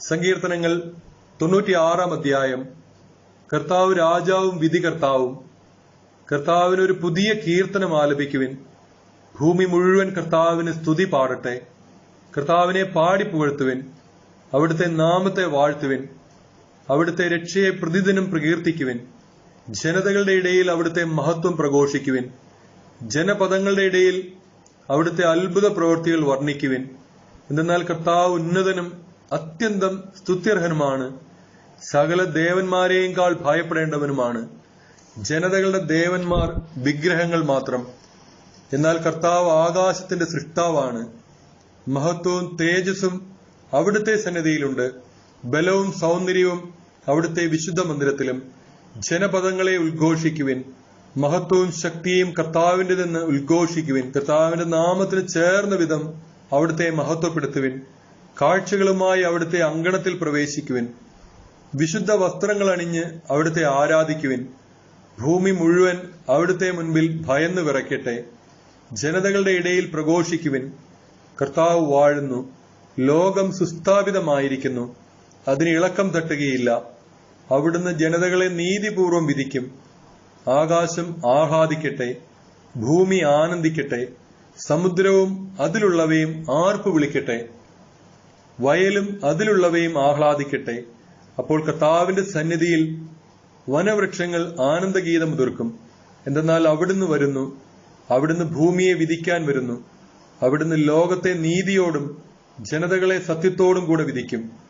സങ്കീർത്തനങ്ങൾ തൊണ്ണൂറ്റിയാറാം അധ്യായം. കർത്താവ് രാജാവും വിധികർത്താവും കർത്താവും ഒരു പുതിയ കീർത്തനം ആലപിക്കുവിൻ. ഭൂമി മുഴുവൻ കർത്താവിന് സ്തുതി പാടട്ടെ. കർത്താവിനെ പാടി പുകഴ്ത്തുവിൻ. അവിടുത്തെ നാമത്തെ വാഴ്ത്തുവിൻ. അവിടുത്തെ രക്ഷയെ പ്രതിദിനം പ്രകീർത്തിക്കുവിൻ. ജനതകളുടെ ഇടയിൽ അവിടുത്തെ മഹത്വം പ്രഘോഷിക്കുവിൻ. ജനപദങ്ങളുടെ ഇടയിൽ അവിടുത്തെ അത്ഭുത പ്രവൃത്തികൾ വർണിക്കുവിൻ. എന്തെന്നാൽ കർത്താവ് ഉന്നതനും അത്യന്തം സ്തുത്യർഹനുമാണ്. സകല ദേവന്മാരെയും ഭയപ്പെടേണ്ടവനുമാണ്. ജനതകളുടെ ദേവന്മാർ വിഗ്രഹങ്ങൾ മാത്രം. എന്നാൽ കർത്താവ് ആകാശത്തിന്റെ സൃഷ്ടാവാണ്. മഹത്വവും തേജസ്സും അവിടുത്തെ സന്നിധിയിലുണ്ട്. ബലവും സൗന്ദര്യവും അവിടുത്തെ വിശുദ്ധ മന്ദിരത്തിലും ജനപദങ്ങളെ ഉദ്ഘോഷിക്കുവിൻ. മഹത്വവും ശക്തിയും കർത്താവിന്റെതെന്ന് ഉദ്ഘോഷിക്കുവിൻ. കർത്താവിന്റെ നാമത്തിന് ചേർന്ന വിധം അവിടുത്തെ മഹത്വപ്പെടുത്തുവിൻ. കാഴ്ചകളുമായി അവിടുത്തെ അങ്കണത്തിൽ പ്രവേശിക്കുവിൻ. വിശുദ്ധ വസ്ത്രങ്ങൾ അണിഞ്ഞ് അവിടുത്തെ ആരാധിക്കുവിൻ. ഭൂമി മുഴുവൻ അവിടുത്തെ മുൻപിൽ ഭയന്നു വിറയ്ക്കട്ടെ. ജനതകളുടെ ഇടയിൽ പ്രഘോഷിക്കുവിൻ. കർത്താവ് വാഴുന്നു. ലോകം സുസ്ഥാപിതമായിരിക്കുന്നു. അതിന് ഇളക്കം തട്ടുകയില്ല. അവിടുന്ന് ജനതകളെ നീതിപൂർവം വിധിക്കും. ആകാശം ആഹ്ലാദിക്കട്ടെ. ഭൂമി ആനന്ദിക്കട്ടെ. സമുദ്രവും അതിലുള്ളവയും ആർപ്പു വിളിക്കട്ടെ. വയലും അതിലുള്ളവയും ആഹ്ലാദിക്കട്ടെ. അപ്പോൾ കർത്താവിന്റെ സന്നിധിയിൽ വനവൃക്ഷങ്ങൾ ആനന്ദഗീതം മുതിർക്കും. എന്തെന്നാൽ അവിടുന്ന് വരുന്നു അവിടുന്ന് ഭൂമിയെ വിധിക്കാൻ വരുന്നു അവിടുന്ന് ലോകത്തെ നീതിയോടും ജനതകളെ സത്യത്തോടും കൂടെ വിധിക്കും.